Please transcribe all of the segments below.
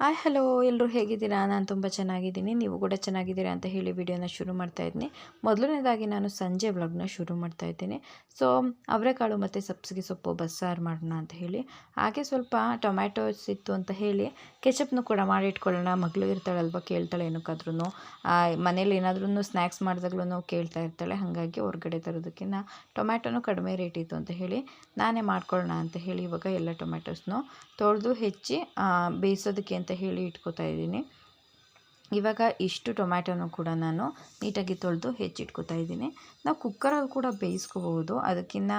Hi hello ಎಲ್ಲರೂ ಹೇಗಿದ್ದೀರಾ? ನಾನು ತುಂಬ ಚೆನ್ನಾಗಿದ್ದೀನಿ. ನೀವು ಕೂಡ ಚೆನ್ನಾಗಿದ್ದೀರಾ ಅಂತ ಹೇಳಿ ವಿಡಿಯೋನ ಶುರು ಮಾಡ್ತಾ ಇದ್ದೀನಿ ಮೊದಲನೇದಾಗಿ ನಾನು ಸಂಜೆ ವ್ಲಾಗ್ನ ಶುರು ಮಾಡ್ತಾ ಇದ್ದೀನಿ. ಸೊ ಅವರೆಕಾಳು ಮತ್ತು ಸಬ್ಸಿಗೆ ಸೊಪ್ಪು ಬಸ್ಸಾರು ಮಾಡೋಣ ಅಂತ ಹೇಳಿ. ಹಾಗೆ ಸ್ವಲ್ಪ ಟೊಮ್ಯಾಟೋಸ್ ಇತ್ತು ಅಂತ ಹೇಳಿ ಕೆಚಪ್ನು ಕೂಡ ಮಾಡಿ ಇಟ್ಕೊಳ್ಳೋಣ. ಮಗಳು ಇರ್ತಾಳಲ್ವ ಕೇಳ್ತಾಳೆ ಏನಕ್ಕಾದ್ರೂ ಮನೇಲಿ ಏನಾದ್ರೂ ಸ್ನ್ಯಾಕ್ಸ್ ಮಾಡಿದಾಗ್ಲೂ ಕೇಳ್ತಾ ಇರ್ತಾಳೆ. ಹಾಗಾಗಿ ಹೊರಗಡೆ ತರೋದಕ್ಕಿಂತ ಟೊಮ್ಯಾಟೋನು ಕಡಿಮೆ ರೇಟ್ ಇತ್ತು ಅಂತ ಹೇಳಿ ನಾನೇ ಮಾಡ್ಕೊಳ್ಳೋಣ ಅಂತ ಹೇಳಿ ಇವಾಗ ಎಲ್ಲ ಟೊಮ್ಯಾಟೋಸ್ನು ತೊಳೆದು ಹೆಚ್ಚಿ ಬೇಯಿಸೋದಕ್ಕೆ ಅಂತ ಹೇಳಿ ಇಟ್ಕೋತಾ ಇದ್ದೀನಿ. ಇವಾಗ ಇಷ್ಟು ಟೊಮ್ಯಾಟೋನು ಕೂಡ ನಾನು ನೀಟಾಗಿ ತೊಳೆದು ಹೆಚ್ಚಿಟ್ಕೋತಾ ಇದ್ದೀನಿ. ನಾವು ಕುಕ್ಕರಲ್ಲಿ ಕೂಡ ಬೇಯಿಸ್ಕೋಬಹುದು ಅದಕ್ಕಿಂತ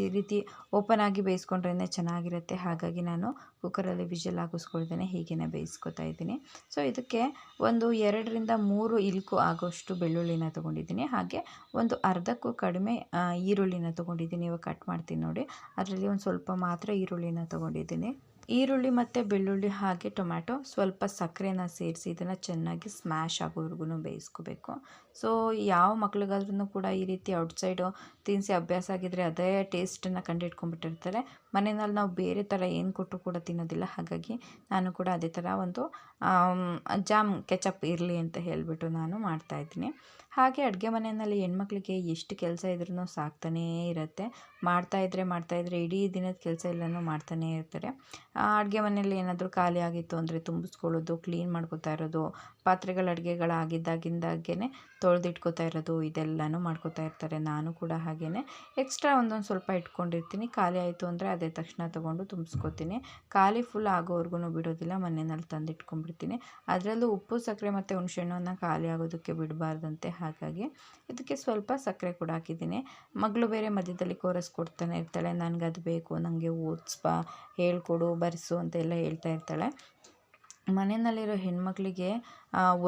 ಈ ರೀತಿ ಓಪನ್ ಆಗಿ ಬೇಯಿಸ್ಕೊಂಡ್ರೇ ಚೆನ್ನಾಗಿರುತ್ತೆ. ಹಾಗಾಗಿ ನಾನು ಕುಕ್ಕರಲ್ಲಿ ವಿಜಲ್ ಹಾಕಿಸ್ಕೊಳ್ತೇನೆ. ಹೀಗೇ ಬೇಯಿಸ್ಕೊತಾ ಇದ್ದೀನಿ. ಸೊ, ಇದಕ್ಕೆ ಒಂದು ಎರಡರಿಂದ ಮೂರು ಇಲ್ಕು ಆಗೋಷ್ಟು ಬೆಳ್ಳುಳ್ಳಿನ ತೊಗೊಂಡಿದ್ದೀನಿ. ಹಾಗೆ ಒಂದು ಅರ್ಧಕ್ಕೂ ಕಡಿಮೆ ಈರುಳ್ಳಿನ ತೊಗೊಂಡಿದ್ದೀನಿ. ಇವಾಗ ಕಟ್ ಮಾಡ್ತೀನಿ ನೋಡಿ. ಅದರಲ್ಲಿ ಒಂದು ಸ್ವಲ್ಪ ಮಾತ್ರ ಈರುಳ್ಳಿನ ತೊಗೊಂಡಿದ್ದೀನಿ. ಈರುಳ್ಳಿ ಮತ್ತು ಬೆಳ್ಳುಳ್ಳಿ ಹಾಗೆ ಟೊಮ್ಯಾಟೊ ಸ್ವಲ್ಪ ಸಕ್ಕರೆನ ಸೇರಿಸಿ ಇದನ್ನು ಚೆನ್ನಾಗಿ ಸ್ಮ್ಯಾಶ್ ಆಗೋವರೆಗೂ ಬೇಯಿಸ್ಕೋಬೇಕು. ಸೊ ಯಾವ ಮಕ್ಳಿಗಾದ್ರೂ ಕೂಡ ಈ ರೀತಿ ಔಟ್ಸೈಡು ತಿನ್ಸಿ ಅಭ್ಯಾಸ ಆಗಿದ್ದರೆ ಅದೇ ಟೇಸ್ಟನ್ನು ಕಂಡಿಡ್ಕೊಂಡ್ಬಿಟ್ಟಿರ್ತಾರೆ ಮನೆಯಲ್ಲಿ ನಾವು ಬೇರೆ ಥರ ಏನು ಕೊಟ್ಟರು ಕೂಡ ತಿನ್ನೋದಿಲ್ಲ. ಹಾಗಾಗಿ ನಾನು ಕೂಡ ಅದೇ ಥರ ಒಂದು ಜಾಮ್ ಕೆಚಪ್ ಇರಲಿ ಅಂತ ಹೇಳಿಬಿಟ್ಟು ನಾನು ಮಾಡ್ತಾಯಿದ್ದೀನಿ ಹಾಗೆ ಅಡುಗೆ ಮನೆಯಲ್ಲಿ ಹೆಣ್ಮಕ್ಳಿಗೆ ಎಷ್ಟು ಕೆಲಸ ಇದ್ರೂ ಸಾಕ್ತಾನೇ ಇರುತ್ತೆ. ಮಾಡ್ತಾಯಿದ್ರೆ ಮಾಡ್ತಾಯಿದ್ರೆ ಇಡೀ ದಿನದ ಕೆಲಸ ಎಲ್ಲನೂ ಮಾಡ್ತಾನೇ ಇರ್ತಾರೆ. ಅಡುಗೆ ಮನೆಯಲ್ಲಿ ಏನಾದರೂ ಖಾಲಿ ಆಗಿತ್ತು ಅಂದರೆ ತುಂಬಿಸ್ಕೊಳ್ಳೋದು ಕ್ಲೀನ್ ಮಾಡ್ಕೊತಾ ಇರೋದು ಪಾತ್ರೆಗಳು ಅಡುಗೆಗಳಾಗಿದ್ದಾಗಿಂದಾಗೇ ತೊಳೆದಿಟ್ಕೋತಾ ಇರೋದು, ಇದೆಲ್ಲನೂ ಮಾಡ್ಕೋತಾ ಇರ್ತಾರೆ. ನಾನು ಕೂಡ ಹಾಗೆಯೇ ಎಕ್ಸ್ಟ್ರಾ ಒಂದೊಂದು ಸ್ವಲ್ಪ ಇಟ್ಕೊಂಡಿರ್ತೀನಿ. ಖಾಲಿ ಆಯಿತು ಅಂದರೆ ಅದೇ ತಕ್ಷಣ ತೊಗೊಂಡು ತುಂಬಿಸ್ಕೊತೀನಿ. ಖಾಲಿ ಫುಲ್ ಆಗೋವರೆಗೂ ಬಿಡೋದಿಲ್ಲ, ಮನೆಯಲ್ಲಿ ತಂದು ಇಟ್ಕೊಂಡ್ಬಿಡ್ತೀನಿ ಅದರಲ್ಲೂ ಉಪ್ಪು, ಸಕ್ಕರೆ ಮತ್ತು ಹುಣಸೆಹಣ್ಣನ್ನು ಖಾಲಿ ಆಗೋದಕ್ಕೆ ಬಿಡಬಾರ್ದಂತೆ. ಹಾಗಾಗಿ ಇದಕ್ಕೆ ಸ್ವಲ್ಪ ಸಕ್ಕರೆ ಕೂಡ ಹಾಕಿದ್ದೀನಿ. ಮಗಳು ಬೇರೆ ಮಧ್ಯದಲ್ಲಿ ಕೋರಸ್ ಕೊಡ್ತಾನೆ ಇರ್ತಾಳೆ. ನನಗೆ ಅದು ಬೇಕು ನನಗೆ ಓದಿಸ್ಬಾ, ಹೇಳ್ಕೊಡು, ಬರೆಸು ಅಂತೆಲ್ಲ ಹೇಳ್ತಾ ಇರ್ತಾಳೆ. ಮನೆಯಲ್ಲಿರೋ ಹೆಣ್ಮಕ್ಳಿಗೆ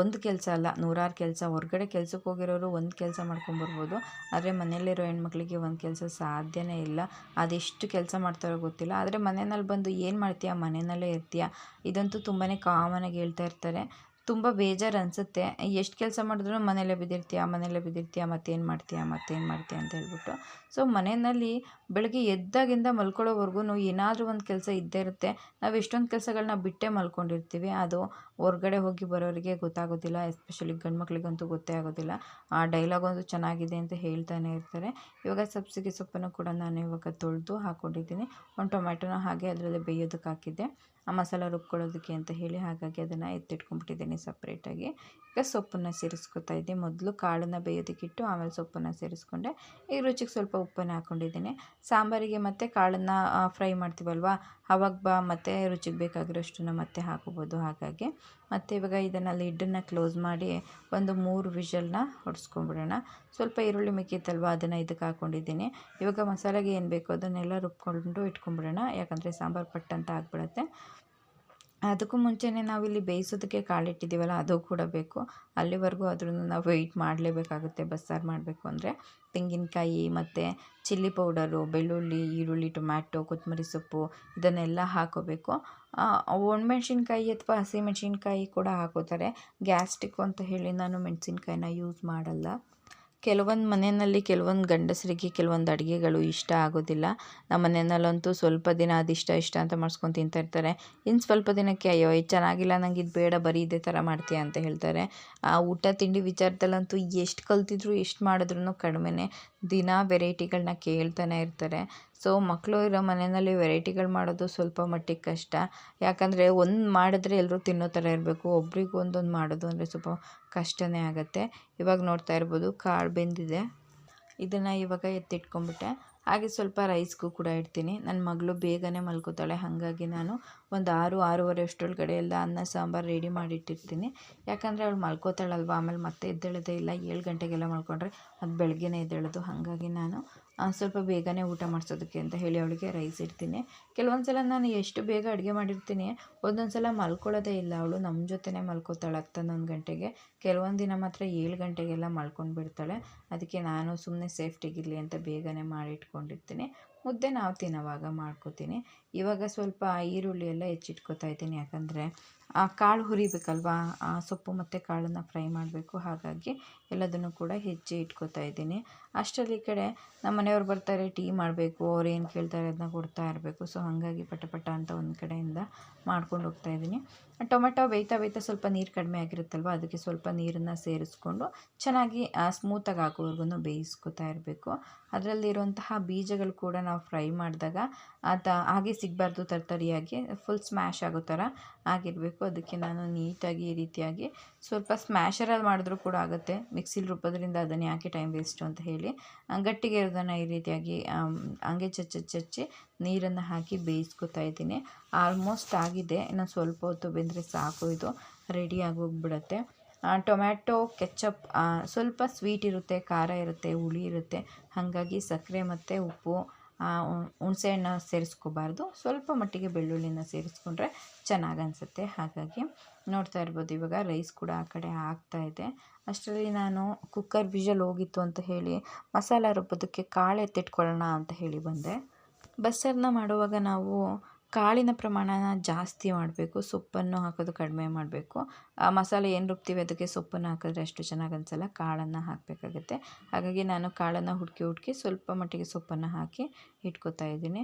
ಒಂದು ಕೆಲಸ ಅಲ್ಲ, ನೂರಾರು ಕೆಲಸ. ಹೊರ್ಗಡೆ ಕೆಲ್ಸಕ್ಕೆ ಹೋಗಿರೋರು ಒಂದು ಕೆಲಸ ಮಾಡ್ಕೊಂಬರ್ಬೋದು. ಆದರೆ ಮನೆಯಲ್ಲಿರೋ ಹೆಣ್ಮಕ್ಳಿಗೆ ಒಂದು ಕೆಲಸ ಸಾಧ್ಯನೇ ಇಲ್ಲ. ಅದೆಷ್ಟು ಕೆಲಸ ಮಾಡ್ತಾರೋ ಗೊತ್ತಿಲ್ಲ. ಆದರೆ ಮನೆಯಲ್ಲಿ ಬಂದು ಏನು ಮಾಡ್ತೀಯ? ಮನೆಯಲ್ಲೇ ಇರ್ತೀಯ? ಇದಂತೂ ತುಂಬಾ ಕಾಮನಾಗಿ ಹೇಳ್ತಾ ಇರ್ತಾರೆ. ತುಂಬ ಬೇಜಾರು ಅನಿಸುತ್ತೆ ಎಷ್ಟು ಕೆಲಸ ಮಾಡಿದ್ರು ಮನೆಯಲ್ಲೇ ಬಿದ್ದಿರ್ತೀಯ ಮನೆಯಲ್ಲೇ ಬಿದ್ದಿರ್ತೀಯ, ಮತ್ತೇನು ಮಾಡ್ತೀಯ ಮತ್ತೇನು ಮಾಡ್ತೀಯ ಅಂತ ಹೇಳ್ಬಿಟ್ಟು. ಸೊ, ಮನೆಯಲ್ಲಿ ಬೆಳಗ್ಗೆ ಎದ್ದಾಗಿಂದ ಮಲ್ಕೊಳ್ಳೋವರೆಗೂ ಏನಾದರೂ ಒಂದು ಕೆಲಸ ಇದ್ದೇ ಇರುತ್ತೆ. ನಾವು ಎಷ್ಟೊಂದು ಕೆಲಸಗಳನ್ನ ಬಿಟ್ಟೇ ಮಲ್ಕೊಂಡಿರ್ತೀವಿ. ಅದು ಹೊರ್ಗಡೆ ಹೋಗಿ ಬರೋರಿಗೆ ಗೊತ್ತಾಗೋದಿಲ್ಲ, ಎಸ್ಪೆಷಲಿ ಗಂಡು ಮಕ್ಳಿಗಂತೂ ಗೊತ್ತೇ ಆಗೋದಿಲ್ಲ. ಆ ಡೈಲಾಗ್ ಒಂದು ಚೆನ್ನಾಗಿದೆ ಅಂತ ಹೇಳ್ತಾನೆ ಇರ್ತಾರೆ. ಇವಾಗ ಸಬ್ಸಿಗೆ ಸೊಪ್ಪನ್ನು ಕೂಡ ನಾನು ಇವಾಗ ತೊಳೆದು ಹಾಕ್ಕೊಂಡಿದ್ದೀನಿ ಒಂದು ಟೊಮ್ಯಾಟೊನ ಹಾಗೆ ಅದರಲ್ಲಿ ಬೇಯೋದಕ್ಕೆ ಹಾಕಿದ್ದೆ. ಆ ಮಸಾಲ ರುಬ್ಕೊಳ್ಳೋದಕ್ಕೆ ಅಂತ ಹೇಳಿ ಹಾಗಾಗಿ ಅದನ್ನು ಎತ್ತಿಟ್ಕೊಂಡ್ಬಿಟ್ಟಿದ್ದೀನಿ ಸಪ್ರೇಟಾಗಿ. ಈಗ ಸೊಪ್ಪನ್ನು ಸೇರಿಸ್ಕೊತಾ ಇದ್ದೆ. ಮೊದಲು ಕಾಳನ್ನು ಬೇಯೋದಕ್ಕಿಟ್ಟು ಆಮೇಲೆ ಸೊಪ್ಪನ್ನು ಸೇರಿಸ್ಕೊಂಡೆ. ಈಗ ರುಚಿಗೆ ಸ್ವಲ್ಪ ಉಪ್ಪನ್ನು ಹಾಕ್ಕೊಂಡಿದ್ದೀನಿ ಸಾಂಬಾರಿಗೆ ಮತ್ತು ಕಾಳನ್ನು ಫ್ರೈ ಮಾಡ್ತೀವಲ್ವ? ಅವಾಗ ಬಾ, ಮತ್ತು ರುಚಿಗೆ ಬೇಕಾಗಿರೋಷ್ಟನ್ನು ಮತ್ತೆ ಹಾಕೋಬೋದು ಹಾಗಾಗಿ. ಮತ್ತು ಇವಾಗ ಇದನ್ನು ಲಿಡ್ಡನ್ನು ಕ್ಲೋಸ್ ಮಾಡಿ ಒಂದು ಮೂರು ವಿಷಲ್ನ ಹೊಡೆಸ್ಕೊಂಬಿಡೋಣ ಸ್ವಲ್ಪ ಈರುಳ್ಳಿ ಮಿಕ್ಕಿತ್ತಲ್ವ, ಅದನ್ನು ಇದಕ್ಕೆ ಹಾಕ್ಕೊಂಡಿದ್ದೀನಿ ಇವಾಗ ಮಸಾಲೆಗೆ ಏನು ಬೇಕೋ ಅದನ್ನೆಲ್ಲ ರುಬ್ಕೊಂಡು ಇಟ್ಕೊಂಬಿಡೋಣ ಯಾಕಂದರೆ ಸಾಂಬಾರು ಪಟ್ ಅಂತ ಆಗಿಬಿಡುತ್ತೆ. ಅದಕ್ಕೂ ಮುಂಚೆನೇ ನಾವಿಲ್ಲಿ ಬೇಯಿಸೋದಕ್ಕೆ ಕಾಳಿಟ್ಟಿದ್ದೀವಲ್ಲ ಅದು ಕೂಡ ಬೇಕು. ಅಲ್ಲಿವರೆಗೂ ಆದ್ರೂ ನಾವು ವೆಯ್ಟ್ ಮಾಡಲೇಬೇಕಾಗುತ್ತೆ, ಬಸ್ಸಾರು ಮಾಡಬೇಕು ಅಂದರೆ. ತೆಂಗಿನಕಾಯಿ ಮತ್ತು ಚಿಲ್ಲಿ ಪೌಡರು ಬೆಳ್ಳುಳ್ಳಿ, ಈರುಳ್ಳಿ ಟೊಮ್ಯಾಟೊ ಕೊತ್ತಂಬರಿ ಸೊಪ್ಪು ಇದನ್ನೆಲ್ಲ ಹಾಕೋಬೇಕು. ಒಣಮೆಣ್ಸಿನ್ಕಾಯಿ ಅಥವಾ ಹಸಿಮೆಣ್ಸಿನ್ಕಾಯಿ ಕೂಡ ಹಾಕೋತಾರೆ. ಗ್ಯಾಸ್ಟಿಕ್ ಅಂತ ಹೇಳಿ ನಾನು ಮೆಣಸಿನ್ಕಾಯಿನ ಯೂಸ್ ಮಾಡಲ್ಲ. ಕೆಲವೊಂದು ಮನೆಯಲ್ಲಿ ಕೆಲವೊಂದು ಗಂಡಸರಿಗೆ ಕೆಲವೊಂದು ಅಡುಗೆಗಳು ಇಷ್ಟ ಆಗೋದಿಲ್ಲ. ನಮ್ಮ ಮನೆಯಲ್ಲಂತೂ ಸ್ವಲ್ಪ ದಿನ ಅದಿಷ್ಟ ಇಷ್ಟ ಅಂತ ಮಾಡ್ಸ್ಕೊಂಡು ತಿಂತಾ ಇರ್ತಾರೆ. ಇನ್ನು ಸ್ವಲ್ಪ ದಿನಕ್ಕೆ ಅಯ್ಯೋ ಇದು ಚೆನ್ನಾಗಿಲ್ಲ, ನಂಗೆ ಇದು ಬೇಡ, ಬರೀ ಇದೇ ಥರ ಮಾಡ್ತೀಯ ಅಂತ ಹೇಳ್ತಾರೆ. ಆ ಊಟ, ತಿಂಡಿ ವಿಚಾರದಲ್ಲಂತೂ ಎಷ್ಟು ಕಲ್ತಿದ್ರು, ಎಷ್ಟು ಮಾಡಿದ್ರು ಕಡಿಮೆನೇ ದಿನ ವೆರೈಟಿಗಳನ್ನ ಕೇಳ್ತಾನೆ ಇರ್ತಾರೆ. ಸೊ ಮಕ್ಕಳು ಇರೋ ಮನೆಯಲ್ಲಿ ವೆರೈಟಿಗಳು ಮಾಡೋದು ಸ್ವಲ್ಪ ಮಟ್ಟಿಗೆ ಕಷ್ಟ. ಯಾಕಂದರೆ ಒಂದು ಮಾಡಿದ್ರೆ ಎಲ್ಲರೂ ತಿನ್ನೋ ಥರ ಇರಬೇಕು. ಒಬ್ರಿಗೆ ಒಂದೊಂದು ಮಾಡೋದು ಅಂದರೆ ಸ್ವಲ್ಪ ಕಷ್ಟನೇ ಆಗುತ್ತೆ. ಇವಾಗ ನೋಡ್ತಾ ಇರ್ಬೋದು, ಕಾಳು ಬೆಂದಿದೆ. ಇದನ್ನು ಇವಾಗ ಎತ್ತಿಟ್ಕೊಂಡ್ಬಿಟ್ಟೆ ಹಾಗೆ ಸ್ವಲ್ಪ ರೈಸ್ಗೂ ಕೂಡ ಇಡ್ತೀನಿ. ನನ್ನ ಮಗಳು ಬೇಗನೆ ಮಲ್ಕೋತಾಳೆ. ಹಾಗಾಗಿ ನಾನು ಒಂದು ಆರು, ಆರೂವರೆ ಅಷ್ಟರೊಳಗಡೆ ಎಲ್ಲ ಅನ್ನ, ಸಾಂಬಾರು ರೆಡಿ ಮಾಡಿಟ್ಟಿರ್ತೀನಿ. ಯಾಕಂದರೆ ಅವಳು ಮಲ್ಕೋತಾಳಲ್ವ? ಆಮೇಲೆ ಮತ್ತೆ ಎದ್ದೇಳೋದೇ ಇಲ್ಲ. ಏಳು ಗಂಟೆಗೆಲ್ಲ ಮಲ್ಕೊಂಡ್ರೆ ಅದು ಬೆಳಗ್ಗೆನೇ ಎದ್ದೇಳೋದು. ಹಾಗಾಗಿ ನಾನು ಸ್ವಲ್ಪ ಬೇಗನೆ ಊಟ ಮಾಡಿಸೋದಕ್ಕೆ ಅಂತ ಹೇಳಿ ಅವಳಿಗೆ ರೈಸ್ ಇಡ್ತೀನಿ. ಕೆಲವೊಂದು ಸಲ ನಾನು ಎಷ್ಟು ಬೇಗ ಅಡುಗೆ ಮಾಡಿರ್ತೀನಿ ಒಂದೊಂದು ಸಲ ಮಲ್ಕೊಳ್ಳೋದೇ ಇಲ್ಲ. ಅವಳು ನಮ್ಮ ಜೊತೆನೇ ಮಲ್ಕೋತಾಳೆ ಹತ್ತೊಂದೊಂದು ಗಂಟೆಗೆ. ಕೆಲವೊಂದು ದಿನ ಮಾತ್ರ ಏಳು ಗಂಟೆಗೆಲ್ಲ ಮಲ್ಕೊಂಡು ಬಿಡ್ತಾಳೆ. ಅದಕ್ಕೆ ನಾನು ಸುಮ್ಮನೆ ಸೇಫ್ಟಿಗಿರಲಿ ಅಂತ ಬೇಗನೆ ಮಾಡಿಟ್ಕೊಂಡಿರ್ತೀನಿ. ಮುದ್ದೆ ನಾವು ತಿನ್ನೋವಾಗ ಮಾಡ್ಕೋತೀನಿ. ಇವಾಗ ಸ್ವಲ್ಪ ಈರುಳ್ಳಿ ಎಲ್ಲ ಹೆಚ್ಚಿಟ್ಕೋತಾ ಇದ್ದೀನಿ. ಯಾಕಂದರೆ ಕಾಳು ಹುರಿಬೇಕಲ್ವಾ? ಆ ಸೊಪ್ಪು ಮತ್ತು ಕಾಳನ್ನು ಫ್ರೈ ಮಾಡಬೇಕು. ಹಾಗಾಗಿ ಎಲ್ಲದನ್ನು ಕೂಡ ಹೆಜ್ಜೆ ಇಟ್ಕೋತಾ ಇದ್ದೀನಿ. ಅಷ್ಟರಲ್ಲಿ ಈ ಕಡೆ ನಮ್ಮ ಮನೆಯವ್ರು ಬರ್ತಾರೆ, ಟೀ ಮಾಡಬೇಕು, ಅವ್ರು ಏನು ಕೇಳ್ತಾರೆ ಅದನ್ನ ಕೊಡ್ತಾ ಇರಬೇಕು. ಸೊ ಹಾಗಾಗಿ ಪಟ ಪಟ ಅಂತ ಒಂದು ಕಡೆಯಿಂದ ಮಾಡ್ಕೊಂಡು ಹೋಗ್ತಾ ಇದ್ದೀನಿ. ಟೊಮೆಟೊ ಬೇಯ್ತಾ ಬೇಯ್ತಾ ಸ್ವಲ್ಪ ನೀರು ಕಡಿಮೆ ಆಗಿರುತ್ತಲ್ವ? ಅದಕ್ಕೆ ಸ್ವಲ್ಪ ನೀರನ್ನು ಸೇರಿಸ್ಕೊಂಡು ಚೆನ್ನಾಗಿ ಸ್ಮೂತಾಗಿ ಆಗೋವರೆಗೂ ಬೇಯಿಸ್ಕೊತಾ ಇರಬೇಕು. ಅದರಲ್ಲಿರುವಂತಹ ಬೀಜಗಳು ಕೂಡ ನಾವು ಫ್ರೈ ಮಾಡಿದಾಗ ಅದು ಹಾಗೆ ಸಿಗಬಾರ್ದು ತರ್ತರಿಯಾಗಿ ಫುಲ್ ಸ್ಮ್ಯಾಶ್ ಆಗೋ ಥರ ಆಗಿರಬೇಕು. ಅದಕ್ಕೆ ನಾನು ನೀಟಾಗಿ ಈ ರೀತಿಯಾಗಿ ಸ್ವಲ್ಪ ಸ್ಮ್ಯಾಷರಲ್ಲಿ ಮಾಡಿದ್ರೂ ಕೂಡ ಆಗುತ್ತೆ. ಮಿಕ್ಸಿಲಿ ರುಬ್ಬೋದ್ರಿಂದ ಅದನ್ನು ಯಾಕೆ ಟೈಮ್ ವೇಸ್ಟು ಅಂತ ಹೇಳಿ. ಗಟ್ಟಿಗೆ ಇರೋದನ್ನು ಈ ರೀತಿಯಾಗಿ ಹಂಗೆ ಚಚ್ಚಿ ಚಚ್ಚಿ ನೀರನ್ನು ಹಾಕಿ ಬೇಯಿಸ್ಕೊತಾ ಇದ್ದೀನಿ. ಆಲ್ಮೋಸ್ಟ್ ಆಗಿದೆ. ಇನ್ನು ಸ್ವಲ್ಪ ಹೊತ್ತು ಬೆಂದರೆ ಸಾಕು ಇದು. ರೆಡಿಯಾಗಿ ಹೋಗ್ಬಿಡತ್ತೆ. ಟೊಮ್ಯಾಟೊ, ಕೆಚಪ್ ಸ್ವಲ್ಪ ಸ್ವೀಟ್ ಇರುತ್ತೆ, ಖಾರ ಇರುತ್ತೆ, ಹುಳಿ ಇರುತ್ತೆ. ಹಾಗಾಗಿ ಸಕ್ಕರೆ ಮತ್ತು ಉಪ್ಪು. ಹುಣಸೆಹಣ್ಣು ಸೇರಿಸ್ಕೋಬಾರ್ದು. ಸ್ವಲ್ಪ ಮಟ್ಟಿಗೆ ಬೆಳ್ಳುಳ್ಳಿನ ಸೇರಿಸ್ಕೊಂಡ್ರೆ ಚೆನ್ನಾಗಿ ಅನಿಸುತ್ತೆ. ಹಾಗಾಗಿ ನೋಡ್ತಾ ಇರ್ಬೋದು, ಇವಾಗ ರೈಸ್ ಕೂಡ ಆ ಕಡೆ ಆಗ್ತಾ ಇದೆ. ಅಷ್ಟರಲ್ಲಿ ನಾನು ಕುಕ್ಕರ್ ವಿಷಲ್ ಹೋಗಿತ್ತು ಅಂತ ಹೇಳಿ ಮಸಾಲ ರುಬ್ಬೋದಕ್ಕೆ ಕಾಳೆ ಎತ್ತಿಟ್ಕೊಳ್ಳೋಣ ಅಂತ ಹೇಳಿ ಬಂದೆ. ಬಸ್ಸಾರನ್ನ ಮಾಡುವಾಗ ನಾವು ಕಾಳಿನ ಪ್ರಮಾಣನ ಜಾಸ್ತಿ ಮಾಡಬೇಕು, ಸೊಪ್ಪನ್ನು ಹಾಕೋದು ಕಡಿಮೆ ಮಾಡಬೇಕು. ಆ ಮಸಾಲೆ ಏನು ರುಬ್ತೀವಿ ಅದಕ್ಕೆ ಸೊಪ್ಪನ್ನು ಹಾಕಿದ್ರೆ ಅಷ್ಟು ಚೆನ್ನಾಗಿ ಅನಿಸಲ್ಲ, ಕಾಳನ್ನು ಹಾಕಬೇಕಾಗುತ್ತೆ. ಹಾಗಾಗಿ ನಾನು ಕಾಳನ್ನು ಹುಡುಕಿ ಹುಡುಕಿ ಸ್ವಲ್ಪ ಮಟ್ಟಿಗೆ ಸೊಪ್ಪನ್ನು ಹಾಕಿ ಇಟ್ಕೋತಾ ಇದ್ದೀನಿ.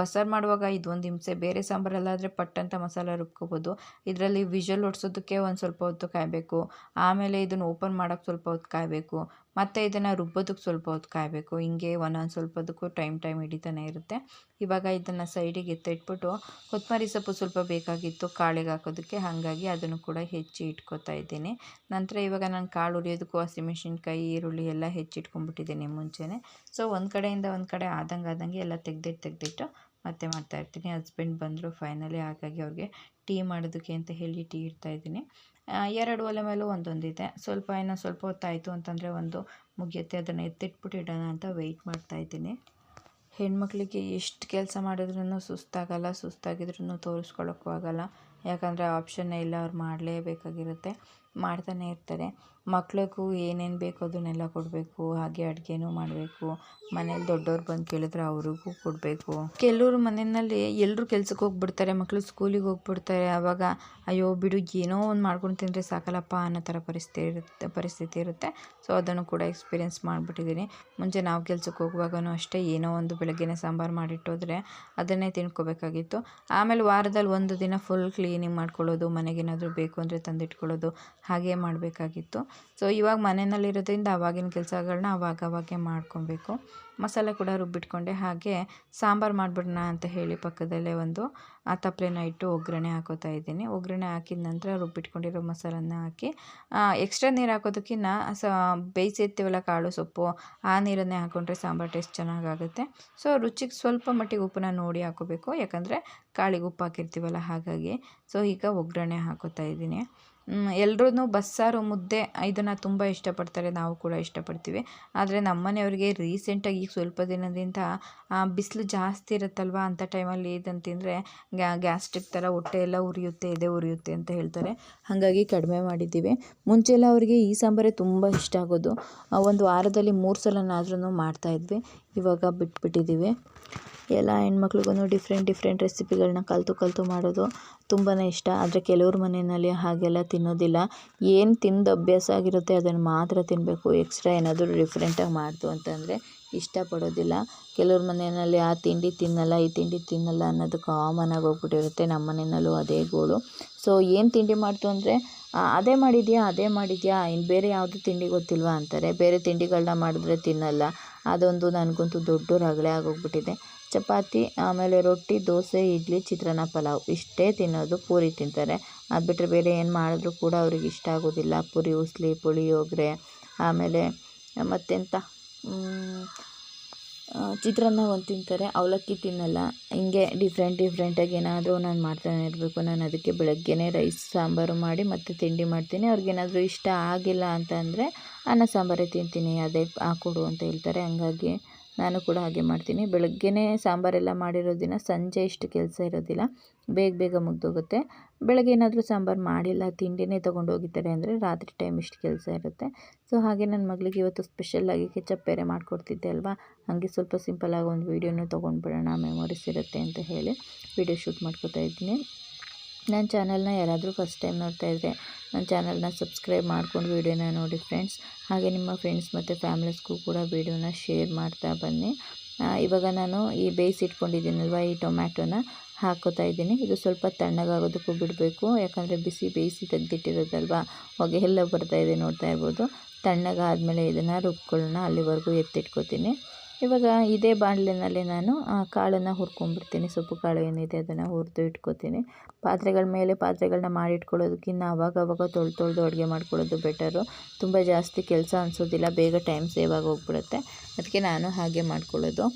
ಬಸ್ಸಾರು ಮಾಡುವಾಗ ಇದೊಂದು ಹಿಂಸೆ, ಬೇರೆ ಸಾಂಬಾರಲ್ಲಾದರೆ ಪಟ್ಟಂತ ಮಸಾಲೆ ರುಬ್ಕೋಬೋದು. ಇದರಲ್ಲಿ ವಿಷಲ್ ಹೊಡ್ಸೋದಕ್ಕೆ ಒಂದು ಸ್ವಲ್ಪ ಹೊತ್ತು ಕಾಯಬೇಕು. ಆಮೇಲೆ ಇದನ್ನು ಓಪನ್ ಮಾಡೋಕ್ಕೆ ಸ್ವಲ್ಪ ಹೊತ್ತು ಕಾಯಬೇಕು. ಮತ್ತು ಇದನ್ನು ರುಬ್ಬೋದಕ್ಕೆ ಸ್ವಲ್ಪ ಹೊತ್ತು ಕಾಯಬೇಕು. ಹಿಂಗೆ ಒಂದೊಂದು ಸ್ವಲ್ಪದಕ್ಕೂ ಟೈಮ್ ಟೈಮ್ ಹಿಡಿತಾನೆ ಇರುತ್ತೆ. ಇವಾಗ ಇದನ್ನು ಸೈಡಿಗೆ ಎತ್ತಿಟ್ಬಿಟ್ಟು ಕೊತ್ತಂಬರಿ ಸೊಪ್ಪು ಸ್ವಲ್ಪ ಬೇಕಾಗಿತ್ತು ಕಾಳಿಗೆ ಹಾಕೋದಕ್ಕೆ, ಹಾಗಾಗಿ ಅದನ್ನು ಕೂಡ ಹೆಚ್ಚಿ ಇಟ್ಕೊತಾ ಇದ್ದೀನಿ. ನಂತರ ಇವಾಗ ನಾನು ಕಾಳು ಉರಿಯೋದಕ್ಕೂ ಹಸಿಮೆಣಸಿನ್ಕಾಯಿ ಈರುಳ್ಳಿ ಎಲ್ಲ ಹೆಚ್ಚಿಟ್ಕೊಂಡ್ಬಿಟ್ಟಿದ್ದೀನಿ ಮುಂಚೆನೇ. ಸೊ, ಒಂದು ಕಡೆಯಿಂದ ಒಂದು ಕಡೆ ಆದಂಗೆ ಆದಂಗೆ ಎಲ್ಲ ತೆಗ್ದಿಟ್ಟು ತೆಗ್ದಿಟ್ಟು ಮತ್ತೆ ಮಾಡ್ತಾಯಿರ್ತೀನಿ ಹಸ್ಬೆಂಡ್ ಬಂದರು, ಫೈನಲಿ ಹಾಗಾಗಿ ಅವ್ರಿಗೆ ಟೀ ಮಾಡೋದಕ್ಕೆ ಅಂತ ಹೇಳಿ ಟೀ ಇಡ್ತಾಯಿದ್ದೀನಿ ಎರಡು ಒಲೆ ಮೇಲೂ ಒಂದೊಂದಿದೆ. ಸ್ವಲ್ಪ ಇನ್ನೂ ಸ್ವಲ್ಪ ಹೊತ್ತಾಯಿತು ಅಂತಂದರೆ ಒಂದು ಮುಗಿಯುತ್ತೆ. ಅದನ್ನು ಎತ್ತಿಟ್ಬಿಟ್ಟು ಇಡೋಣ ಅಂತ ವೆಯ್ಟ್ ಮಾಡ್ತಾಯಿದ್ದೀನಿ ಹೆಣ್ಮಕ್ಳಿಗೆ ಎಷ್ಟು ಕೆಲಸ ಮಾಡಿದ್ರೂ ಸುಸ್ತಾಗಲ್ಲ ಸುಸ್ತಾಗಿದ್ರೂ ತೋರಿಸ್ಕೊಳ್ಳೋಕ್ಕೂ ಆಗಲ್ಲ. ಯಾಕಂದರೆ ಆಪ್ಷನ್ನೇ ಇಲ್ಲ, ಅವ್ರು ಮಾಡಲೇಬೇಕಾಗಿರುತ್ತೆ. ಮಾಡ್ತಾನೆ ಇರ್ತಾರೆ. ಮಕ್ಳಿಗೂ ಏನೇನು ಬೇಕು ಅದನ್ನೆಲ್ಲ ಕೊಡಬೇಕು, ಹಾಗೆ ಅಡುಗೆನೂ ಮಾಡಬೇಕು. ಮನೇಲಿ ದೊಡ್ಡವ್ರು ಬಂದು ಕೇಳಿದ್ರೆ ಅವ್ರಿಗೂ ಕೊಡಬೇಕು. ಕೆಲವ್ರ ಮನೆಯಲ್ಲಿ ಎಲ್ಲರೂ ಕೆಲ್ಸಕ್ಕೆ ಹೋಗ್ಬಿಡ್ತಾರೆ ಮಕ್ಕಳು ಸ್ಕೂಲಿಗೆ ಹೋಗ್ಬಿಡ್ತಾರೆ. ಆವಾಗ ಅಯ್ಯೋ, ಬಿಡು, ಏನೋ ಒಂದು ಮಾಡ್ಕೊಂಡು ತಿಂದರೆ ಸಾಕಲ್ಲಪ್ಪ ಅನ್ನೋ ಥರ ಪರಿಸ್ಥಿತಿ ಇರುತ್ತೆ ಪರಿಸ್ಥಿತಿ ಇರುತ್ತೆ. ಸೊ ಅದನ್ನು ಕೂಡ ಎಕ್ಸ್ಪೀರಿಯೆನ್ಸ್ ಮಾಡಿಬಿಟ್ಟಿದ್ದೀನಿ. ಮುಂಚೆ ನಾವು ಕೆಲ್ಸಕ್ಕೆ ಹೋಗುವಾಗನೂ ಅಷ್ಟೇ ಏನೋ ಒಂದು ಬೆಳಗ್ಗೆನೇ ಸಾಂಬಾರು ಮಾಡಿಟ್ಟೋದ್ರೆ ಅದನ್ನೇ ತಿನ್ಕೋಬೇಕಾಗಿತ್ತು. ಆಮೇಲೆ ವಾರದಲ್ಲಿ ಒಂದು ದಿನ ಫುಲ್ ಕ್ಲೀನಿಂಗ್ ಮಾಡ್ಕೊಳ್ಳೋದು, ಮನೆಗೇನಾದರೂ ಬೇಕು ಅಂದರೆ ತಂದಿಟ್ಕೊಳ್ಳೋದು, ಹಾಗೆ ಮಾಡಬೇಕಾಗಿತ್ತು. ಸೊ ಇವಾಗ ಮನೆಯಲ್ಲಿರೋದ್ರಿಂದ ಅವಾಗಿನ ಕೆಲಸಗಳನ್ನ ಅವಾಗ ಅವಾಗೆ ಮಾಡ್ಕೊಬೇಕು. ಮಸಾಲೆ ಕೂಡ ರುಬ್ಬಿಟ್ಕೊಂಡೆ. ಹಾಗೆ ಸಾಂಬಾರು ಮಾಡಿಬಿಡೋಣ ಅಂತ ಹೇಳಿ ಪಕ್ಕದಲ್ಲೇ ಒಂದು ಆ ತಪ್ಪಲೆನ ಇಟ್ಟು ಒಗ್ಗರಣೆ ಹಾಕೋತಾ ಇದ್ದೀನಿ. ಒಗ್ಗರಣೆ ಹಾಕಿದ ನಂತರ ರುಬ್ಬಿಟ್ಕೊಂಡಿರೋ ಮಸಾಲನ್ನ ಹಾಕಿ ಎಕ್ಸ್ಟ್ರಾ ನೀರು ಹಾಕೋದಕ್ಕಿಂತ ಸ, ಬೇಯಿಸಿರ್ತೀವಲ್ಲ ಕಾಳು ಸೊಪ್ಪು, ಆ ನೀರನ್ನೇ ಹಾಕ್ಕೊಂಡ್ರೆ ಸಾಂಬಾರು ಟೇಸ್ಟ್ ಚೆನ್ನಾಗಾಗುತ್ತೆ. ಸೊ ರುಚಿಗೆ ಸ್ವಲ್ಪ ಮಟ್ಟಿಗೆ ಉಪ್ಪನ್ನ ನೋಡಿ ಹಾಕೋಬೇಕು. ಯಾಕಂದರೆ ಕಾಳಿಗೆ ಉಪ್ಪು ಹಾಕಿರ್ತೀವಲ್ಲ ಹಾಗಾಗಿ. ಸೊ ಈಗ ಒಗ್ಗರಣೆ ಹಾಕೋತಾ ಇದ್ದೀನಿ. ಎಲ್ರೂ ಬಸ್ಸಾರು ಮುದ್ದೆ ಇದನ್ನು ತುಂಬ ಇಷ್ಟಪಡ್ತಾರೆ. ನಾವು ಕೂಡ ಇಷ್ಟಪಡ್ತೀವಿ. ಆದರೆ ನಮ್ಮ ಮನೆಯವ್ರಿಗೆ ರೀಸೆಂಟಾಗಿ ಈಗ ಸ್ವಲ್ಪ ದಿನದಿಂದ ಬಿಸಿಲು ಜಾಸ್ತಿ ಇರುತ್ತಲ್ವ ಅಂಥ ಟೈಮಲ್ಲಿ ಇದನ್ನು ತಿಂದರೆ ಗ್ಯಾಸ್ಟ್ರಿಕ್ ಥರ ಹೊಟ್ಟೆ ಎಲ್ಲ ಉರಿಯುತ್ತೆ, ಎದೆ ಉರಿಯುತ್ತೆ ಅಂತ ಹೇಳ್ತಾರೆ. ಹಾಗಾಗಿ ಕಡಿಮೆ ಮಾಡಿದ್ದೀವಿ. ಮುಂಚೆಲ್ಲ ಅವರಿಗೆ ಈ ಸಾಂಬಾರೇ ತುಂಬ ಇಷ್ಟ ಆಗೋದು. ಒಂದು ವಾರದಲ್ಲಿ ಮೂರು ಸಲನಾದ್ರೂ ಮಾಡ್ತಾಯಿದ್ವಿ ಇವಾಗ ಬಿಟ್ಬಿಟ್ಟಿದ್ದೀವಿ. ಎಲ್ಲ ಹೆಣ್ಮಕ್ಳಿಗೂ ಡಿಫ್ರೆಂಟ್ ಡಿಫ್ರೆಂಟ್ ರೆಸಿಪಿಗಳನ್ನ ಕಲಿತು ಕಲಿತು ಮಾಡೋದು ತುಂಬಾ ಇಷ್ಟ. ಆದರೆ ಕೆಲವ್ರ ಮನೆಯಲ್ಲಿ ಹಾಗೆಲ್ಲ ತಿನ್ನೋದಿಲ್ಲ. ಏನು ತಿಂದು ಅಭ್ಯಾಸ ಆಗಿರುತ್ತೆ ಅದನ್ನು ಮಾತ್ರ ತಿನ್ನಬೇಕು ಎಕ್ಸ್ಟ್ರಾ ಏನಾದರೂ ಡಿಫ್ರೆಂಟಾಗಿ ಮಾಡಿತು ಅಂತಂದರೆ ಇಷ್ಟಪಡೋದಿಲ್ಲ. ಕೆಲವ್ರ ಮನೆಯಲ್ಲಿ ಆ ತಿಂಡಿ ತಿನ್ನಲ್ಲ, ಈ ತಿಂಡಿ ತಿನ್ನಲ್ಲ ಅನ್ನೋದು ಆಗಿ ಹೋಗ್ಬಿಟ್ಟಿರುತ್ತೆ ನಮ್ಮ ಮನೆಯಲ್ಲೂ ಅದೇ ಗೋಳು. ಸೊ ಏನು ತಿಂಡಿ ಮಾಡ್ತು ಅಂದರೆ ಅದೇ ಮಾಡಿದ್ಯಾ ಅದೇ ಮಾಡಿದ್ಯಾ ಇನ್ನು ಬೇರೆ ಯಾವುದು ತಿಂಡಿ ಗೊತ್ತಿಲ್ವಾ ಅಂತಾರೆ. ಬೇರೆ ತಿಂಡಿಗಳನ್ನ ಮಾಡಿದ್ರೆ ತಿನ್ನಲ್ಲ. ಅದೊಂದು ನನಗಂತೂ ದೊಡ್ಡ ರಗಳೆ ಆಗೋಗ್ಬಿಟ್ಟಿದೆ. ಚಪಾತಿ, ಆಮೇಲೆ ರೊಟ್ಟಿ, ದೋಸೆ, ಇಡ್ಲಿ, ಚಿತ್ರಾನ್ನ, ಪಲಾವ್ ಇಷ್ಟೇ ತಿನ್ನೋದು ಪೂರಿ ತಿಂತಾರೆ. ಅದು ಬಿಟ್ಟರೆ ಬೇರೆ ಏನು ಮಾಡಿದ್ರು ಕೂಡ ಅವ್ರಿಗೆ ಇಷ್ಟ ಆಗೋದಿಲ್ಲ. ಪೂರಿ, ಉಸ್ಲಿ, ಪುಳಿಯೋಗರೆ, ಆಮೇಲೆ ಮತ್ತೆಂತ? ಚಿತ್ರಾನ್ನ ಒಂದು ತಿಂತಾರೆ, ಅವಲಕ್ಕಿ ತಿನ್ನಲ್ಲ. ಹಿಂಗೆ ಡಿಫ್ರೆಂಟ್ ಡಿಫ್ರೆಂಟಾಗಿ ಏನಾದರೂ ನಾನು ಮಾಡ್ತಾನೆ ಇರಬೇಕು. ನಾನು ಅದಕ್ಕೆ ಬೆಳಗ್ಗೆನೇ ರೈಸ್ ಸಾಂಬಾರು ಮಾಡಿ ಮತ್ತು ತಿಂಡಿ ಮಾಡ್ತೀನಿ. ಅವ್ರಿಗೇನಾದರೂ ಇಷ್ಟ ಆಗಿಲ್ಲ ಅಂತ ಅಂದರೆ ಅನ್ನ, ಸಾಂಬಾರೇ ತಿಂತೀನಿ. ಅದೇ ಹಾಕ್ಕೊಡು ಅಂತ ಹೇಳ್ತಾರೆ. ಹಂಗಾಗಿ ನಾನು ಕೂಡ ಹಾಗೆ ಮಾಡ್ತೀನಿ. ಬೆಳಗ್ಗೆನೇ ಸಾಂಬಾರೆಲ್ಲ ಮಾಡಿರೋ ದಿನ ಸಂಜೆ ಇಷ್ಟು ಕೆಲಸ ಇರೋದಿಲ್ಲ. ಬೇಗ ಬೇಗ ಮುಗ್ದೋಗುತ್ತೆ. ಬೆಳಗ್ಗೆ ಏನಾದರೂ ಸಾಂಬಾರು ಮಾಡಿಲ್ಲ, ತಿಂಡಿನೇ ತೊಗೊಂಡೋಗಿದ್ದಾರೆ ಅಂದರೆ ರಾತ್ರಿ ಟೈಮ್ ಇಷ್ಟು ಕೆಲಸ ಇರುತ್ತೆ. ಸೊ ಹಾಗೆ ನನ್ನ ಮಗಳಿಗೆ ಇವತ್ತು ಸ್ಪೆಷಲ್ಲಾಗಿ ಕೆಚಪ್ ಬೇರೆ ಮಾಡಿಕೊಡ್ತಿದ್ದೆ ಅಲ್ವಾ? ಹಾಗೆ ಸ್ವಲ್ಪ ಸಿಂಪಲ್ಲಾಗಿ ಒಂದು ವೀಡಿಯೋನೂ ತೊಗೊಂಡ್ಬಿಡೋಣ ಮೆಮೊರೀಸ್ ಇರುತ್ತೆ ಅಂತ ಹೇಳಿ ವೀಡಿಯೋ ಶೂಟ್ ಮಾಡ್ಕೋತಾ ಇದ್ದೀನಿ. ನನ್ನ ಚಾನಲ್ನ ಯಾರಾದರೂ ಫಸ್ಟ್ ಟೈಮ್ ನೋಡ್ತಾ ಇದ್ದರೆ ನನ್ನ ಚಾನಲ್ನ ಸಬ್ಸ್ಕ್ರೈಬ್ ಮಾಡ್ಕೊಂಡು ವೀಡಿಯೋನ ನೋಡಿ ಫ್ರೆಂಡ್ಸ್. ಹಾಗೆ ನಿಮ್ಮ ಫ್ರೆಂಡ್ಸ್ ಮತ್ತು ಫ್ಯಾಮಿಲೀಸ್ಗೂ ಕೂಡ ವೀಡಿಯೋನ ಶೇರ್ ಮಾಡ್ತಾ ಬನ್ನಿ. ಇವಾಗ ನಾನು ಈ ಬೇಯಿಸಿಟ್ಕೊಂಡಿದ್ದೀನಲ್ವ ಈ ಟೊಮ್ಯಾಟೋನ ಹಾಕೋತಾ ಇದ್ದೀನಿ. ಇದು ಸ್ವಲ್ಪ ತಣ್ಣಗಾಗೋದಕ್ಕೂ ಬಿಡಬೇಕು. ಯಾಕಂದರೆ ಬಿಸಿ ಬೇಯಿಸಿ ತೆಗೆದಿಟ್ಟಿರೋದಲ್ವ? ಹೊಗೆ ಎಲ್ಲ ಬರ್ತಾಯಿದೆ ನೋಡ್ತಾ ಇರ್ಬೋದು. ತಣ್ಣಗಾದಮೇಲೆ ಇದನ್ನು ರುಬ್ಕೊಳ್ಳೋಣ. ಅಲ್ಲಿವರೆಗೂ ಎತ್ತಿಟ್ಕೋತೀನಿ. ಇವಾಗ ಇದೇ ಬಾಣಲೆಯಲ್ಲಿ ನಾನು ಕಾಳನ್ನು ಹುರ್ಕೊಂಡ್ಬಿಡ್ತೀನಿ. ಸೊಪ್ಪು ಕಾಳು ಏನಿದೆ ಅದನ್ನು ಹುರಿದು ಇಟ್ಕೋತೀನಿ. ಪಾತ್ರೆಗಳ ಮೇಲೆ ಪಾತ್ರೆಗಳನ್ನ ಮಾಡಿಟ್ಕೊಳ್ಳೋದಕ್ಕಿಂತ ಅವಾಗ ಅವಾಗ ತೊಳೆದು ತೊಳೆದು ಅಡುಗೆ ಮಾಡ್ಕೊಳ್ಳೋದು ಬೆಟರು ತುಂಬ ಜಾಸ್ತಿ ಕೆಲಸ ಅನಿಸೋದಿಲ್ಲ, ಬೇಗ ಟೈಮ್ ಸೇವ್ ಆಗಿ ಅದಕ್ಕೆ ನಾನು ಹಾಗೆ ಮಾಡ್ಕೊಳ್ಳೋದು.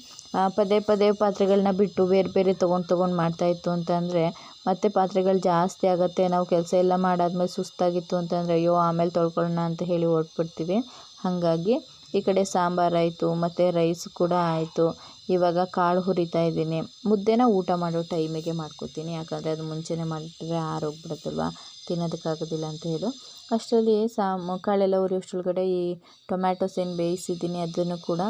ಪದೇ ಪದೇ ಪಾತ್ರೆಗಳನ್ನ ಬಿಟ್ಟು ಬೇರೆ ಬೇರೆ ತೊಗೊಂಡು ತೊಗೊಂಡು ಮಾಡ್ತಾಯಿತ್ತು ಅಂತಂದರೆ, ಮತ್ತೆ ಪಾತ್ರೆಗಳು ಜಾಸ್ತಿ ಆಗುತ್ತೆ, ನಾವು ಕೆಲಸ ಎಲ್ಲ ಮಾಡಾದ್ಮೇಲೆ ಸುಸ್ತಾಗಿತ್ತು ಅಂತಂದರೆ, ಅಯ್ಯೋ ಆಮೇಲೆ ತೊಳ್ಕೊಳ್ಳೋಣ ಅಂತ ಹೇಳಿ ಹೊರಟ್ಬಿಡ್ತೀವಿ. ಹಾಗಾಗಿ ಈ ಕಡೆ ಸಾಂಬಾರಾಯಿತು ಮತ್ತು ರೈಸ್ ಕೂಡ ಆಯಿತು. ಇವಾಗ ಕಾಳು ಹುರಿತಾ ಇದ್ದೀನಿ. ಮುದ್ದೆನ ಊಟ ಮಾಡೋ ಟೈಮಿಗೆ ಮಾಡ್ಕೋತೀನಿ. ಯಾಕಂದರೆ ಅದು ಮುಂಚೆನೇ ಮಾಡಿಬಿಟ್ರೆ ಆರೋಗ್ಬಿಡುತ್ತಲ್ವ? ತಿನ್ನೋದಕ್ಕಾಗೋದಿಲ್ಲ ಅಂತ ಹೇಳು. ಅಷ್ಟರಲ್ಲಿ ಸಾಮ್ ಕಾಳೆಲ್ಲ ಹುರಿಯೋಷ್ಟ್ರೊಳಗಡೆ ಈ ಟೊಮ್ಯಾಟೊಸ್ ಏನು ಬೇಯಿಸಿದ್ದೀನಿ ಅದನ್ನು ಕೂಡ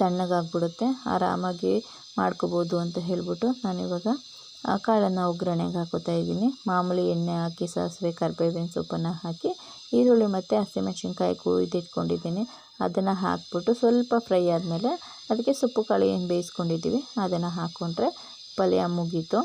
ತಣ್ಣಗಾಗ್ಬಿಡುತ್ತೆ. ಆರಾಮಾಗಿ ಮಾಡ್ಕೋಬೋದು ಅಂತ ಹೇಳ್ಬಿಟ್ಟು ನಾನಿವಾಗ ಕಾಳನ್ನು ಒಗ್ಗರಣೆಗೆ ಹಾಕೋತಾ ಇದ್ದೀನಿ. ಮಾಮೂಲಿ ಎಣ್ಣೆ ಹಾಕಿ, ಸಾಸಿವೆ, ಕರಿಬೇವಿನ ಸೊಪ್ಪನ್ನು ಹಾಕಿ, ಈರುಳ್ಳಿ ಮತ್ತು ಹಸಿಮೆಣ್ಸಿನ್ಕಾಯಿ ಕುಯ್ದಿಟ್ಕೊಂಡಿದ್ದೀನಿ. ಅದನ್ನು ಹಾಕ್ಬಿಟ್ಟು ಸ್ವಲ್ಪ ಫ್ರೈ ಆದಮೇಲೆ ಅದಕ್ಕೆ ಸೊಪ್ಪು ಕಾಳು ಏನು ಬೇಯಿಸ್ಕೊಂಡಿದ್ದೀವಿ ಅದನ್ನು ಹಾಕ್ಕೊಂಡ್ರೆ ಪಲ್ಯ ಮುಗೀತು.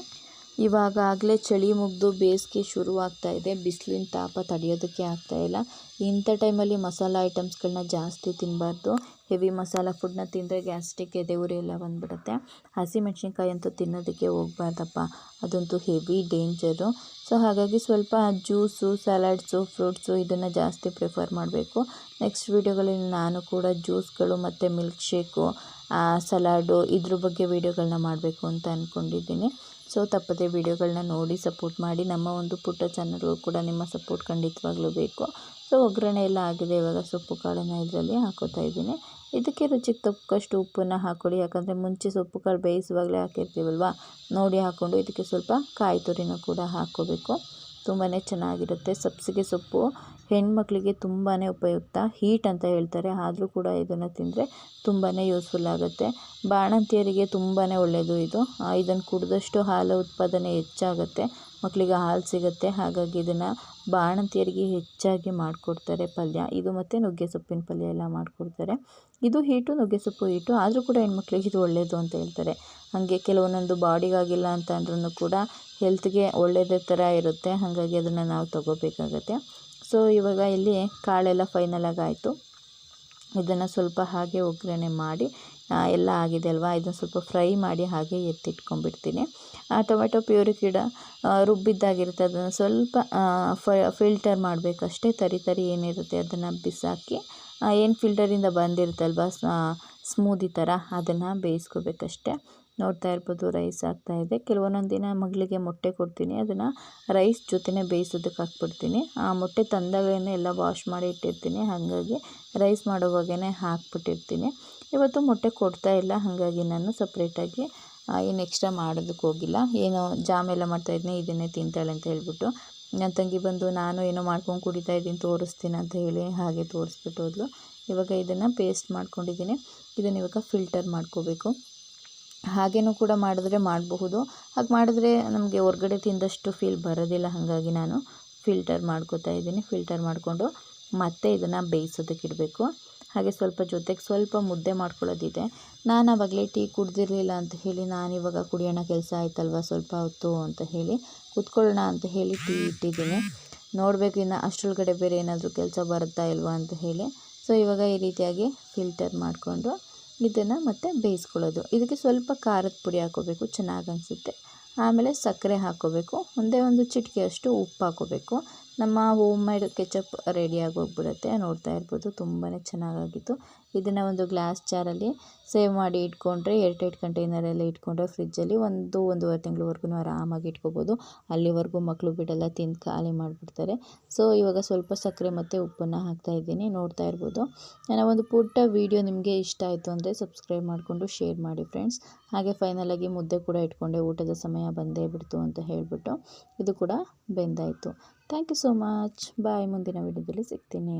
ಇವಾಗಲೇ ಚಳಿ ಮುಗಿದು ಬೇಸಿಗೆ ಶುರುವಾಗ್ತಾ ಇದೆ. ಬಿಸಿಲಿನ ತಾಪ ತಡೆಯೋದಕ್ಕೆ ಆಗ್ತಾಯಿಲ್ಲ ಇಂಥ ಟೈಮಲ್ಲಿ ಮಸಾಲ ಐಟಮ್ಸ್ಗಳನ್ನ ಜಾಸ್ತಿ ತಿನ್ನಬಾರ್ದು ಹೆವಿ ಮಸಾಲ ಫುಡ್ನ ತಿಂದರೆ ಗ್ಯಾಸ್ಟ್ರಿಕ್ ಎದೆಯುರಿ ಎಲ್ಲ ಬಂದುಬಿಡುತ್ತೆ. ಹಸಿಮೆಣ್ಸಿನ್ಕಾಯಿ ಅಂತೂ ತಿನ್ನೋದಕ್ಕೆ ಹೋಗ್ಬಾರ್ದಪ್ಪ. ಅದಂತೂ ಹೆವಿ ಡೇಂಜರು. ಸೊ ಹಾಗಾಗಿ ಸ್ವಲ್ಪ ಜ್ಯೂಸು, ಸಲಾಡ್ಸು, ಫ್ರೂಟ್ಸು ಇದನ್ನು ಜಾಸ್ತಿ ಪ್ರಿಫರ್ ಮಾಡಬೇಕು. ನೆಕ್ಸ್ಟ್ ವೀಡಿಯೋಗಳಲ್ಲಿ ನಾನು ಕೂಡ ಜ್ಯೂಸ್ಗಳು ಮತ್ತು ಮಿಲ್ಕ್ ಶೇಕು ಸಲಾಡು ಇದ್ರ ಬಗ್ಗೆ ವೀಡಿಯೋಗಳನ್ನ ಮಾಡಬೇಕು ಅಂತ ಅಂದ್ಕೊಂಡಿದ್ದೀನಿ ಸೊ ತಪ್ಪದೆ ವಿಡಿಯೋಗಳನ್ನ ನೋಡಿ ಸಪೋರ್ಟ್ ಮಾಡಿ ನಮ್ಮ ಒಂದು ಪುಟ್ಟ ಚಾನಲ್ಗೂ ಕೂಡ ನಿಮ್ಮ ಸಪೋರ್ಟ್ ಖಂಡಿತವಾಗ್ಲೂ ಬೇಕು. ಸೊ ಒಗ್ಗರಣೆ ಎಲ್ಲ ಆಗಿದೆ ಇವಾಗ ಸೊಪ್ಪು ಕಾಳನ್ನು ಇದರಲ್ಲಿ ಹಾಕೋತಾ ಇದ್ದೀನಿ. ಇದಕ್ಕೆ ರುಚಿಗೆ ತಕ್ಕಷ್ಟು ಉಪ್ಪನ್ನು ಹಾಕೊಳ್ಳಿ, ಯಾಕಂದರೆ ಮುಂಚೆ ಸೊಪ್ಪು ಕಾಳು ಬೇಯಿಸುವಾಗಲೇ ಹಾಕಿರ್ತೀವಲ್ವಾ? ನೋಡಿ ಹಾಕ್ಕೊಂಡು ಇದಕ್ಕೆ ಸ್ವಲ್ಪ ಕಾಯಿ ತುರಿನೂ ಕೂಡ ಹಾಕೋಬೇಕು ತುಂಬಾ ಚೆನ್ನಾಗಿರುತ್ತೆ ಸಬ್ಸಿಗೆ ಸೊಪ್ಪು. ಹೆಣ್ಮಕ್ಳಿಗೆ ತುಂಬಾ ಉಪಯುಕ್ತ. ಹೀಟ್ ಅಂತ ಹೇಳ್ತಾರೆ. ಆದರೂ ಕೂಡ ಇದನ್ನು ತಿಂದರೆ ತುಂಬಾ ಯೂಸ್ಫುಲ್ ಆಗುತ್ತೆ. ಬಾಣಂತಿಯರಿಗೆ ತುಂಬಾ ಒಳ್ಳೆಯದು ಇದು. ಇದನ್ನು ಕುಡಿದಷ್ಟು ಹಾಲು ಉತ್ಪಾದನೆ ಹೆಚ್ಚಾಗುತ್ತೆ. ಮಕ್ಕಳಿಗೆ ಹಾಲು ಸಿಗುತ್ತೆ. ಹಾಗಾಗಿ ಇದನ್ನು ಬಾಣಂತಿಯರಿಗೆ ಹೆಚ್ಚಾಗಿ ಮಾಡಿಕೊಡ್ತಾರೆ ಪಲ್ಯ. ಇದು ಮತ್ತು ನುಗ್ಗೆ ಸೊಪ್ಪಿನ ಪಲ್ಯ ಎಲ್ಲ ಮಾಡಿಕೊಡ್ತಾರೆ. ಇದು ಹೀಟು, ನುಗ್ಗೆ ಸೊಪ್ಪು ಹೀಟು. ಆದರೂ ಕೂಡ ಹೆಣ್ಮಕ್ಳಿಗೆ ಇದು ಒಳ್ಳೆಯದು ಅಂತ ಹೇಳ್ತಾರೆ. ಹಾಗೆ ಕೆಲವೊಂದೊಂದು ಬಾಡಿಗಾಗಿಲ್ಲ ಅಂತ ಅಂದ್ರೂ ಕೂಡ ಹೆಲ್ತ್ಗೆ ಒಳ್ಳೆಯದೇ ಥರ ಇರುತ್ತೆ. ಹಾಗಾಗಿ ಅದನ್ನು ನಾವು ತೊಗೋಬೇಕಾಗತ್ತೆ. ಸೊ, ಇವಾಗ ಇಲ್ಲಿ ಕಾಳೆಲ್ಲ ಫೈನಲಾಗಿ ಆಗಾಯಿತು. ಇದನ್ನು ಸ್ವಲ್ಪ ಹಾಗೆ ಒಗ್ಗರಣೆ ಮಾಡಿ ಎಲ್ಲ ಆಗಿದೆ ಅಲ್ವಾ? ಇದನ್ನು ಸ್ವಲ್ಪ ಫ್ರೈ ಮಾಡಿ ಹಾಗೆ ಎತ್ತಿಟ್ಕೊಂಡ್ಬಿಡ್ತೀನಿ. ಆ ಟೊಮೆಟೊ ಪ್ಯೂರಿ ಗಿಡ ರುಬ್ಬಿದ್ದಾಗಿರುತ್ತೆ. ಅದನ್ನು ಸ್ವಲ್ಪ ಫಿಲ್ಟರ್ ಮಾಡಬೇಕಷ್ಟೇ. ತರಿ ತರಿ ಏನಿರುತ್ತೆ ಅದನ್ನು ಬಿಸಾಕಿ ಏನು ಫಿಲ್ಟರಿಂದ ಬಂದಿರುತ್ತಲ್ವ? ಸ್ಮೂದಿ ಥರ ಅದನ್ನು ಬೇಯಿಸ್ಕೋಬೇಕಷ್ಟೆ. ನೋಡ್ತಾ ಇರ್ಬೋದು ರೈಸ್ ಆಗ್ತಾಯಿದೆ ಕೆಲವೊಂದೊಂದು ದಿನ ಮಗಳಿಗೆ ಮೊಟ್ಟೆ ಕೊಡ್ತೀನಿ. ಅದನ್ನು ರೈಸ್ ಜೊತೆನೇ ಬೇಯಿಸೋದಕ್ಕೆ ಹಾಕ್ಬಿಡ್ತೀನಿ. ಆ ಮೊಟ್ಟೆ ತಂದಾಗಲೇ ಎಲ್ಲ ವಾಶ್ ಮಾಡಿ ಇಟ್ಟಿರ್ತೀನಿ. ಹಾಗಾಗಿ ರೈಸ್ ಮಾಡುವಾಗೇ ಹಾಕ್ಬಿಟ್ಟಿರ್ತೀನಿ. ಇವತ್ತು ಮೊಟ್ಟೆ ಕೊಡ್ತಾ ಇಲ್ಲ. ಹಾಗಾಗಿ ನಾನು ಸಪ್ರೇಟಾಗಿ ಏನು ಎಕ್ಸ್ಟ್ರಾ ಮಾಡೋದಕ್ಕೆ ಹೋಗಿಲ್ಲ. ಏನೋ ಜಾಮ್ ಎಲ್ಲ ಮಾಡ್ತಾಯಿದ್ದೀನಿ ಇದನ್ನೇ ತಿಂತಾಳೆ ಅಂತ ಹೇಳ್ಬಿಟ್ಟು. ನನ್ನ ತಂಗಿ ಬಂದು, ನಾನು ಏನೋ ಮಾಡ್ಕೊಂಡು ಕುಡಿತಾ ಇದ್ದೀನಿ, ತೋರಿಸ್ತೀನಿ ಅಂತ ಹೇಳಿ ಹಾಗೆ ತೋರಿಸ್ಬಿಟ್ಟು ಹೋದ್ಲು. ಇವಾಗ ಇದನ್ನು ಪೇಸ್ಟ್ ಮಾಡ್ಕೊಂಡಿದ್ದೀನಿ. ಇದನ್ನು ಇವಾಗ ಫಿಲ್ಟರ್ ಮಾಡ್ಕೋಬೇಕು. ಹಾಗೇನೂ ಕೂಡ ಮಾಡಿದ್ರೆ ಮಾಡಬಹುದು. ಹಾಗೆ ಮಾಡಿದ್ರೆ ನಮಗೆ ಹೊರ್ಗಡೆ ತಿಂದಷ್ಟು ಫೀಲ್ ಬರೋದಿಲ್ಲ. ಹಾಗಾಗಿ ನಾನು ಫಿಲ್ಟರ್ ಮಾಡ್ಕೋತಾ ಇದ್ದೀನಿ. ಫಿಲ್ಟರ್ ಮಾಡಿಕೊಂಡು ಮತ್ತೆ ಇದನ್ನು ಬೇಯಿಸೋದಕ್ಕೆ ಇಡಬೇಕು. ಹಾಗೆ ಸ್ವಲ್ಪ ಜೊತೆಗೆ ಸ್ವಲ್ಪ ಮುದ್ದೆ ಮಾಡ್ಕೊಳ್ಳೋದಿದೆ. ನಾನು ಆವಾಗಲೇ ಟೀ ಕುಡ್ದಿರಲಿಲ್ಲ ಅಂತ ಹೇಳಿ ನಾನು ಇವಾಗ ಕುಡಿಯೋಣ ಕೆಲಸ ಆಯ್ತಲ್ವ? ಸ್ವಲ್ಪ ಹೊತ್ತು ಅಂತ ಹೇಳಿ ಕುತ್ಕೊಳ್ಳೋಣ ಅಂತ ಹೇಳಿ ಟೀ ಇಟ್ಟಿದ್ದೀನಿ. ನೋಡಬೇಕು ಇನ್ನು ಅಷ್ಟರೊಳಗಡೆ ಬೇರೆ ಏನಾದರೂ ಕೆಲಸ ಬರುತ್ತಾ ಇಲ್ವಾ ಅಂತ ಹೇಳಿ. ಸೊ ಇವಾಗ ಈ ರೀತಿಯಾಗಿ ಫಿಲ್ಟರ್ ಮಾಡಿಕೊಂಡು ಇದನ್ನು ಮತ್ತೆ ಬೇಯಿಸ್ಕೊಳ್ಳೋದು. ಇದಕ್ಕೆ ಸ್ವಲ್ಪ ಖಾರದ ಪುಡಿ ಹಾಕೋಬೇಕು, ಚೆನ್ನಾಗಿ ಅನಿಸುತ್ತೆ. ಆಮೇಲೆ ಸಕ್ಕರೆ ಹಾಕ್ಕೋಬೇಕು ಒಂದೇ ಒಂದು ಚಿಟಿಕೆಯಷ್ಟು ಉಪ್ಪು ಹಾಕ್ಕೋಬೇಕು ನಮ್ಮ ಹೋಮ್ ಮೇಡ್ ಕೆಚಪ್ ರೆಡಿಯಾಗಿ ಹೋಗ್ಬಿಡುತ್ತೆ ನೋಡ್ತಾ ಇರ್ಬೋದು ತುಂಬಾ ಚೆನ್ನಾಗಾಗಿತ್ತು. ಇದನ್ನು ಒಂದು ಗ್ಲಾಸ್ ಜಾರಲ್ಲಿ ಸೇವ್ ಮಾಡಿ ಇಟ್ಕೊಂಡ್ರೆ ಏರ್ಟೈಟ್ ಕಂಟೈನರಲ್ಲಿ ಇಟ್ಕೊಂಡ್ರೆ ಫ್ರಿಜ್ಜಲ್ಲಿ ಒಂದು ಒಂದೂವರೆ ತಿಂಗಳವರೆಗೂ ಆರಾಮಾಗಿ ಇಟ್ಕೋಬೋದು. ಅಲ್ಲಿವರೆಗೂ ಮಕ್ಕಳು ಬಿಡಲ್ಲ, ತಿಂದು ಖಾಲಿ ಮಾಡಿಬಿಡ್ತಾರೆ. ಸೊ, ಇವಾಗ ಸ್ವಲ್ಪ ಸಕ್ಕರೆ ಮತ್ತು ಉಪ್ಪನ್ನು ಹಾಕ್ತಾ ಇದ್ದೀನಿ, ನೋಡ್ತಾ ಇರ್ಬೋದು. ನಾನು ಒಂದು ಪುಟ್ಟ ವೀಡಿಯೋ ನಿಮಗೆ ಇಷ್ಟ ಆಯಿತು ಅಂದರೆ ಸಬ್ಸ್ಕ್ರೈಬ್ ಮಾಡಿಕೊಂಡು ಶೇರ್ ಮಾಡಿ ಫ್ರೆಂಡ್ಸ್. ಹಾಗೆ ಫೈನಲಾಗಿ ಮುದ್ದೆ ಕೂಡ ಇಟ್ಕೊಂಡೆ, ಊಟದ ಸಮಯ ಬಂದೇ ಬಿಡ್ತು ಅಂತ ಹೇಳಿಬಿಟ್ಟು ಇದು ಕೂಡ ಬೆಂದಾಯಿತು. thank you so much bye ಮುಂದಿನ ವೀಡಿಯೋದಲ್ಲಿ ಸಿಗ್ತೀನಿ